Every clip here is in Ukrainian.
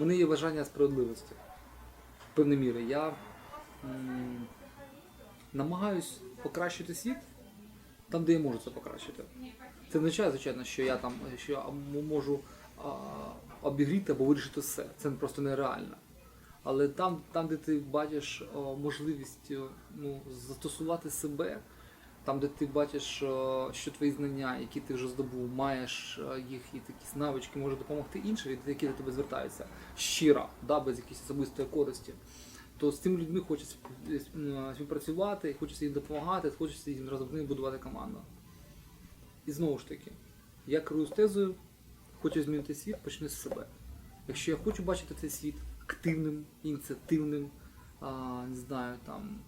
Мене є бажання справедливості. Певної міри. Я м, намагаюсь покращити світ там, де я можу це покращити. Це не означає, звичайно, що я там що я можу а, обігріти або вирішити все. Це просто нереально. Але там, там де ти бачиш о, можливість ну, застосувати себе, там, де ти бачиш, що твої знання, які ти вже здобув, маєш їх і якісь навички можуть допомогти іншим, які до тебе звертаються щиро, да, без якоїсь особистої користі, то з цими людьми хочеться співпрацювати, хочеться їм допомагати, хочеться їм разом з ними будувати команду. І знову ж таки, я керуюсь тезою, хочу змінити світ, почни з себе. Якщо я хочу бачити цей світ активним, ініціативним, а, не знаю, там,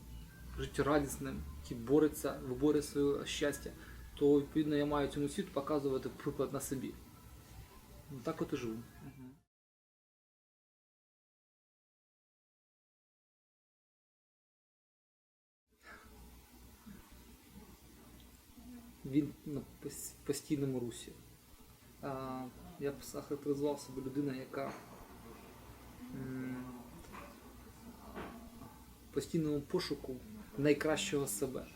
життєрадісним, який бореться, виборює своє щастя, то відповідно я маю цьому світу показувати приклад на собі. Ну, так от і живу. Він на постійному русі. Я б охарактеризував себе людина, яка в постійному пошуку найкращого себе,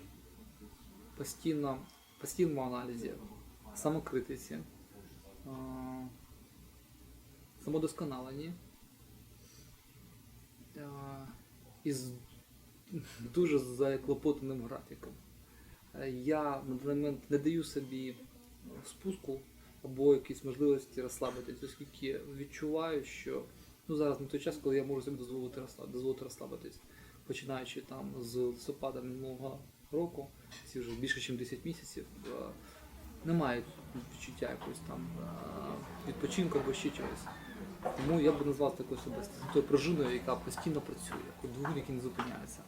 постійно, постійному аналізі, самокритиці, а, самодосконаленні і з дуже заклопотаним графіком. Е, Я на даний момент не даю собі спуску або якісь можливості розслабитись, оскільки відчуваю, що ну, зараз не той час, коли я можу собі дозволити розслабитись. Починаючи там з листопада минулого року, ці вже більше ніж 10 місяців, не немає відчуття якогось там е, відпочинку або ще чогось. Тому я б назвав такою особистою, тою пружиною, яка постійно працює, двигун, який не зупиняється.